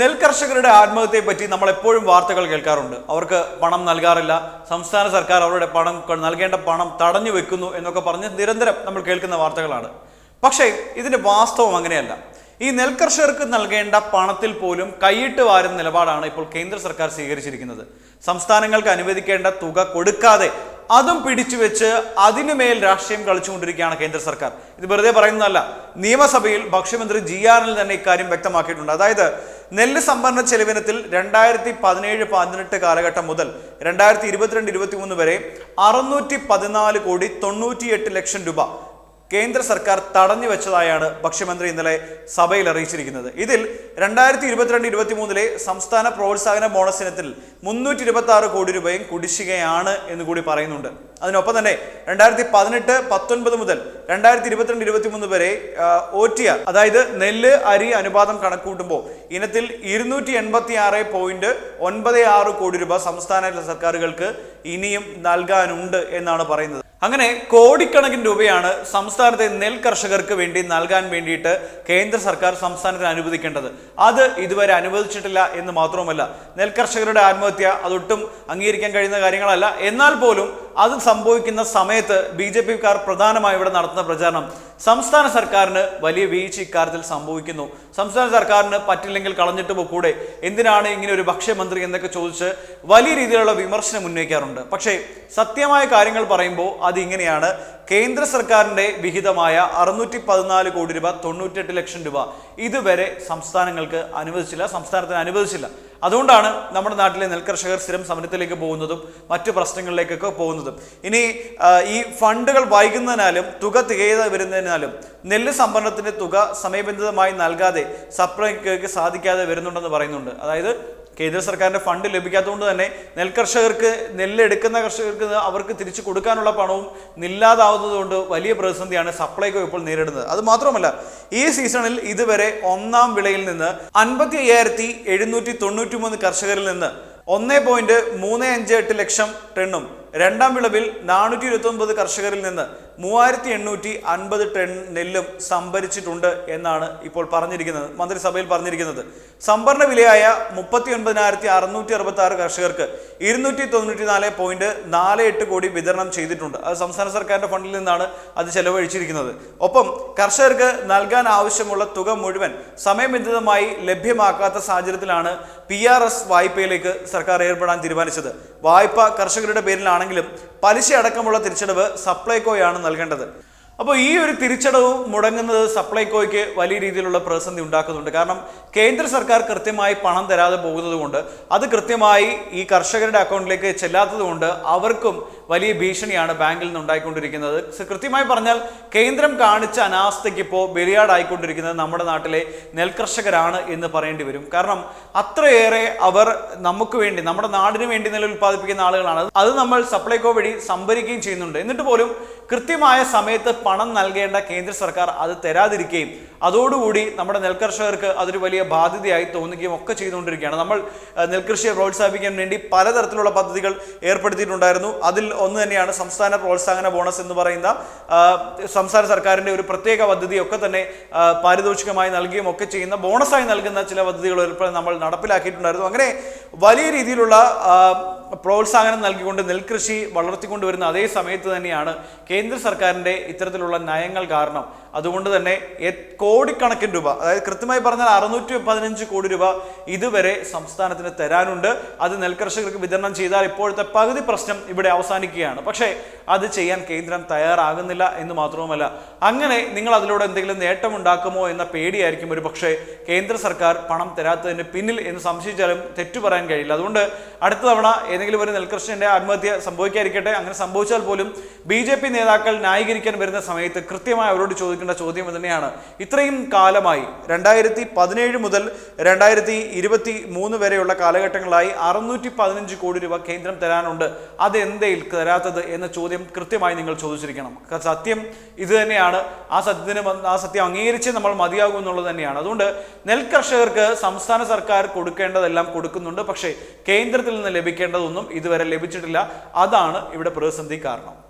നെൽകർഷകരുടെ ആത്മഹത്യയെ പറ്റി നമ്മൾ എപ്പോഴും വാർത്തകൾ കേൾക്കാറുണ്ട്. അവർക്ക് പണം നൽകാറില്ല. സംസ്ഥാന സർക്കാർ അവരുടെ പണം നൽകേണ്ട പണം തടഞ്ഞു വെക്കുന്നു എന്നൊക്കെ പറഞ്ഞ് നിരന്തരം നമ്മൾ കേൾക്കുന്ന വാർത്തകളാണ്. പക്ഷേ ഇതിന്റെ വാസ്തവം അങ്ങനെയല്ല. ഈ നെൽകർഷകർക്ക് നൽകേണ്ട പണത്തിൽ പോലും കൈയിട്ട് വാരുന്ന നിലപാടാണ് ഇപ്പോൾ കേന്ദ്ര സർക്കാർ സ്വീകരിച്ചിരിക്കുന്നത്. സംസ്ഥാനങ്ങൾക്ക് അനുവദിക്കേണ്ട തുക കൊടുക്കാതെ അതും പിടിച്ചു വെച്ച് അതിനുമേൽ രാഷ്ട്രീയം കളിച്ചുകൊണ്ടിരിക്കുകയാണ് കേന്ദ്ര സർക്കാർ. ഇത് വെറുതെ പറയുന്നതല്ല. നിയമസഭയിൽ ഭക്ഷ്യമന്ത്രി ജി ആറിൽ തന്നെ ഇക്കാര്യം വ്യക്തമാക്കിയിട്ടുണ്ട്. അതായത് നെല്ല് സംഭരണ ചെലവിനത്തിൽ രണ്ടായിരത്തി പതിനേഴ് പതിനെട്ട് കാലഘട്ടം മുതൽ രണ്ടായിരത്തി ഇരുപത്തിരണ്ട് ഇരുപത്തി മൂന്ന് വരെ അറുന്നൂറ്റി പതിനാല് കോടി തൊണ്ണൂറ്റിയെട്ട് ലക്ഷം രൂപ കേന്ദ്ര സർക്കാർ തടഞ്ഞു വെച്ചതായാണ് ഭക്ഷ്യമന്ത്രി ഇന്നലെ സഭയിൽ അറിയിച്ചിരിക്കുന്നത്. ഇതിൽ രണ്ടായിരത്തി ഇരുപത്തിരണ്ട് ഇരുപത്തി മൂന്നിലെ സംസ്ഥാന പ്രോത്സാഹന ബോണസ് ഇനത്തിൽ മുന്നൂറ്റി ഇരുപത്തി ആറ് കോടി രൂപയും കുടിശ്ശികയാണ് എന്ന് കൂടി പറയുന്നുണ്ട്. അതിനൊപ്പം തന്നെ രണ്ടായിരത്തി പതിനെട്ട് പത്തൊൻപത് മുതൽ രണ്ടായിരത്തി ഇരുപത്തിരണ്ട് ഇരുപത്തി മൂന്ന് വരെ ഓറ്റിയ അതായത് നെല്ല് അരി അനുപാതം കണക്കൂട്ടുമ്പോൾ ഇനത്തിൽ ഇരുന്നൂറ്റി എൺപത്തി ആറ് പോയിന്റ് ഒൻപത് ആറ് കോടി രൂപ സംസ്ഥാന സർക്കാരുകൾക്ക് ഇനിയും നൽകാനുണ്ട് എന്നാണ് പറയുന്നത്. അങ്ങനെ കോടിക്കണക്കിന് രൂപയാണ് സംസ്ഥാനത്തെ നെൽ കർഷകർക്ക് വേണ്ടി നൽകാൻ വേണ്ടിയിട്ട് കേന്ദ്ര സർക്കാർ സംസ്ഥാനത്തിന് അനുവദിക്കേണ്ടത്. അത് ഇതുവരെ അനുവദിച്ചിട്ടില്ല എന്ന് മാത്രവുമല്ല നെൽ കർഷകരുടെ ആത്മഹത്യ അതൊട്ടും അംഗീകരിക്കാൻ കഴിയുന്ന കാര്യങ്ങളല്ല. എന്നാൽ പോലും അത് സംഭവിക്കുന്ന സമയത്ത് ബി ജെ പിക്കാർ പ്രധാനമായി ഇവിടെ നടത്തുന്ന പ്രചാരണം സംസ്ഥാന സർക്കാരിന് വലിയ വീഴ്ച ഇക്കാര്യത്തിൽ സംഭവിക്കുന്നു. സംസ്ഥാന സർക്കാരിന് പറ്റില്ലെങ്കിൽ കളഞ്ഞിട്ട് പോകൂടെ എന്തിനാണ് ഇങ്ങനെ ഒരു ഭക്ഷ്യമന്ത്രി എന്നൊക്കെ ചോദിച്ച് വലിയ രീതിയിലുള്ള വിമർശനം ഉന്നയിക്കാറുണ്ട്. പക്ഷേ സത്യമായ കാര്യങ്ങൾ പറയുമ്പോൾ അത് ഇങ്ങനെയാണ്. കേന്ദ്ര സർക്കാരിന്റെ വിഹിതമായ അറുന്നൂറ്റി പതിനാല് കോടി രൂപ തൊണ്ണൂറ്റെട്ട് ലക്ഷം രൂപ ഇതുവരെ സംസ്ഥാനങ്ങൾക്ക് അനുവദിച്ചില്ല. സംസ്ഥാനത്തിന് അനുവദിച്ചില്ല. അതുകൊണ്ടാണ് നമ്മുടെ നാട്ടിലെ നെൽകർഷകർ സ്ഥിരം സമരത്തിലേക്ക് പോകുന്നതും മറ്റു പ്രശ്നങ്ങളിലേക്കൊക്കെ പോകുന്നതും. ഇനി ഈ ഫണ്ടുകൾ വൈകുന്നതിനാലും തുക തികയാതെ വരുന്നതിനാലും നെല്ല് സംഭരണത്തിന്റെ തുക സമയബന്ധിതമായി നൽകാതെ സപ്ലൈക്ക് സാധിക്കാതെ വരുന്നുണ്ടെന്ന് പറയുന്നുണ്ട്. അതായത് കേന്ദ്ര സർക്കാരിന്റെ ഫണ്ട് ലഭിക്കാത്തതുകൊണ്ട് തന്നെ നെൽകർഷകർക്ക് നെല്ലെടുക്കുന്ന കർഷകർക്ക് അവർക്ക് തിരിച്ചു കൊടുക്കാനുള്ള പണവും നില്ലാതാവുന്നതുകൊണ്ട് വലിയ പ്രതിസന്ധിയാണ് സപ്ലൈകോ ഇപ്പോൾ നേരിടുന്നത്. അത് മാത്രമല്ല ഈ സീസണിൽ ഇതുവരെ ഒന്നാം വിളയിൽ നിന്ന് അൻപത്തി അയ്യായിരത്തി എഴുന്നൂറ്റി തൊണ്ണൂറ്റി മൂന്ന് കർഷകരിൽ നിന്ന് ഒന്ന് പോയിന്റ് മൂന്ന് അഞ്ച് എട്ട് ലക്ഷം ടണ്ണും രണ്ടാം വിളവിൽ നാനൂറ്റി ഇരുപത്തി ഒൻപത് കർഷകരിൽ നിന്ന് മൂവായിരത്തി എണ്ണൂറ്റി അൻപത് ടൺ നെല്ലും സംഭരിച്ചിട്ടുണ്ട് എന്നാണ് ഇപ്പോൾ പറഞ്ഞിരിക്കുന്നത് മന്ത്രിസഭയിൽ പറഞ്ഞിരിക്കുന്നത്. സംഭരണ വിലയായ മുപ്പത്തി ഒൻപതിനായിരത്തി അറുന്നൂറ്റി അറുപത്തി ആറ് കർഷകർക്ക് ഇരുന്നൂറ്റി തൊണ്ണൂറ്റി നാല് പോയിന്റ് നാല് എട്ട് കോടി വിതരണം ചെയ്തിട്ടുണ്ട്. അത് സംസ്ഥാന സർക്കാരിന്റെ ഫണ്ടിൽ നിന്നാണ് അത് ചെലവഴിച്ചിരിക്കുന്നത്. ഒപ്പം കർഷകർക്ക് നൽകാൻ ആവശ്യമുള്ള തുക മുഴുവൻ സമയബന്ധിതമായി ലഭ്യമാക്കാത്ത സാഹചര്യത്തിലാണ് പി ആർ എസ് വായ്പയിലേക്ക് സർക്കാർ ഏർപ്പെടാൻ തീരുമാനിച്ചത്. വായ്പ കർഷകരുടെ പേരിലാണെങ്കിലും പലിശ അടക്കമുള്ള തിരിച്ചടവ് സപ്ലൈകോയാണ് നൽകേണ്ടത്. അപ്പോൾ ഈ ഒരു തിരിച്ചടവ് മുടങ്ങുന്നത് സപ്ലൈകോയ്ക്ക് വലിയ രീതിയിലുള്ള പ്രതിസന്ധി ഉണ്ടാക്കുന്നുണ്ട്. കാരണം കേന്ദ്ര സർക്കാർ കൃത്യമായി പണം തരാതെ പോകുന്നത് കൊണ്ട് അത് കൃത്യമായി ഈ കർഷകരുടെ അക്കൗണ്ടിലേക്ക് ചെല്ലാത്തത് കൊണ്ട് അവർക്കും വലിയ ഭീഷണിയാണ് ബാങ്കിൽ നിന്ന് ഉണ്ടായിക്കൊണ്ടിരിക്കുന്നത് കൃത്യമായി പറഞ്ഞാൽ കേന്ദ്രം കാണിച്ച അനാസ്ഥയ്ക്ക് ഇപ്പോൾ ബലിയാടായിക്കൊണ്ടിരിക്കുന്നത് നമ്മുടെ നാട്ടിലെ നെൽകർഷകരാണ് എന്ന് പറയേണ്ടി വരും. കാരണം അത്രയേറെ അവർ നമുക്ക് വേണ്ടി നമ്മുടെ നാടിന് വേണ്ടി നെല്ല് ഉൽപ്പാദിപ്പിക്കുന്ന ആളുകളാണ്. അത് നമ്മൾ സപ്ലൈകോ വഴി സംഭരിക്കുകയും ചെയ്യുന്നുണ്ട്. എന്നിട്ട് പോലും കൃത്യമായ സമയത്ത് പണം നൽകേണ്ട കേന്ദ്ര സർക്കാർ അത് തരാതിരിക്കുകയും അതോടുകൂടി നമ്മുടെ നെൽകർഷകർക്ക് അതൊരു വലിയ ബാധ്യതയായി തോന്നുകയും ഒക്കെ ചെയ്തുകൊണ്ടിരിക്കുകയാണ്. നമ്മൾ നെൽകൃഷിയെ പ്രോത്സാഹിപ്പിക്കാൻ വേണ്ടി പലതരത്തിലുള്ള പദ്ധതികൾ ഏർപ്പെടുത്തിയിട്ടുണ്ടായിരുന്നു. അതിൽ ഒന്ന് തന്നെയാണ് സംസ്ഥാന പ്രോത്സാഹന ബോണസ് എന്ന് പറയുന്ന സംസ്ഥാന സർക്കാരിന്റെ ഒരു പ്രത്യേക പദ്ധതിയൊക്കെ തന്നെ പാരിതോഷികമായി നൽകുകയും ഒക്കെ ചെയ്യുന്ന ബോണസായി നൽകുന്ന ചില പദ്ധതികൾ നമ്മൾ നടപ്പിലാക്കിയിട്ടുണ്ടായിരുന്നു. അങ്ങനെ വലിയ രീതിയിലുള്ള പ്രോത്സാഹനം നൽകിക്കൊണ്ട് നെൽകൃഷി വളർത്തിക്കൊണ്ടുവരുന്ന അതേ സമയത്ത് തന്നെയാണ് കേന്ദ്ര സർക്കാരിന്റെ ഇത്തരത്തിലുള്ള നയങ്ങൾ കാരണം. അതുകൊണ്ട് തന്നെ കോടിക്കണക്കിന് രൂപ അതായത് കൃത്യമായി പറഞ്ഞാൽ അറുന്നൂറ്റി പതിനഞ്ച് കോടി രൂപ ഇതുവരെ സംസ്ഥാനത്തിന് തരാനുണ്ട്. അത് നെൽകർഷകർക്ക് വിതരണം ചെയ്താൽ ഇപ്പോഴത്തെ പകുതി പ്രശ്നം ഇവിടെ അവസാനിക്കുകയാണ്. പക്ഷേ അത് ചെയ്യാൻ കേന്ദ്രം തയ്യാറാകുന്നില്ല എന്ന് മാത്രവുമല്ല. അങ്ങനെ നിങ്ങൾ അതിലൂടെ എന്തെങ്കിലും നേട്ടമുണ്ടാക്കുമോ എന്ന പേടിയായിരിക്കും ഒരു പക്ഷേ കേന്ദ്ര സർക്കാർ പണം തരാത്തതിന് പിന്നിൽ എന്ന് സംശയിച്ചാലും തെറ്റു പറയാൻ കഴിയില്ല. അതുകൊണ്ട് അടുത്ത തവണ ഏതെങ്കിലും ഒരു നെൽകൃഷ്ണന്റെ ആത്മഹത്യ സംഭവിക്കാതിരിക്കട്ടെ അങ്ങനെ സംഭവിച്ചാൽ പോലും ബി ജെ പി നേതാക്കൾ ന്യായീകരിക്കാൻ വരുന്ന സമയത്ത് കൃത്യമായി അവരോട് ചോദിക്കേണ്ട ചോദ്യം തന്നെയാണ്. ഇത്രയും കാലമായി രണ്ടായിരത്തി പതിനേഴ് മുതൽ രണ്ടായിരത്തി ഇരുപത്തി മൂന്ന് വരെയുള്ള കാലഘട്ടങ്ങളായി അറുന്നൂറ്റി പതിനഞ്ച് കോടി രൂപ കേന്ദ്രം തരാനുണ്ട്. അത് എന്തേൽ തരാത്തത് എന്ന ചോദ്യം കൃത്യമായി നിങ്ങൾ ചോദിച്ചിരിക്കണം. സത്യം ഇത് തന്നെയാണ്. ആ സത്യത്തിന് ആ സത്യം അംഗീകരിച്ച് നമ്മൾ മതിയാകും എന്നുള്ളത് തന്നെയാണ്. അതുകൊണ്ട് നെൽകർഷകർക്ക് സംസ്ഥാന സർക്കാർ കൊടുക്കേണ്ടതെല്ലാം കൊടുക്കുന്നുണ്ട്. പക്ഷേ കേന്ദ്രത്തിൽ നിന്ന് ലഭിക്കേണ്ടതൊന്നും ഇതുവരെ ലഭിച്ചിട്ടില്ല. അതാണ് ഇവിടെ പ്രതിസന്ധി കാരണം.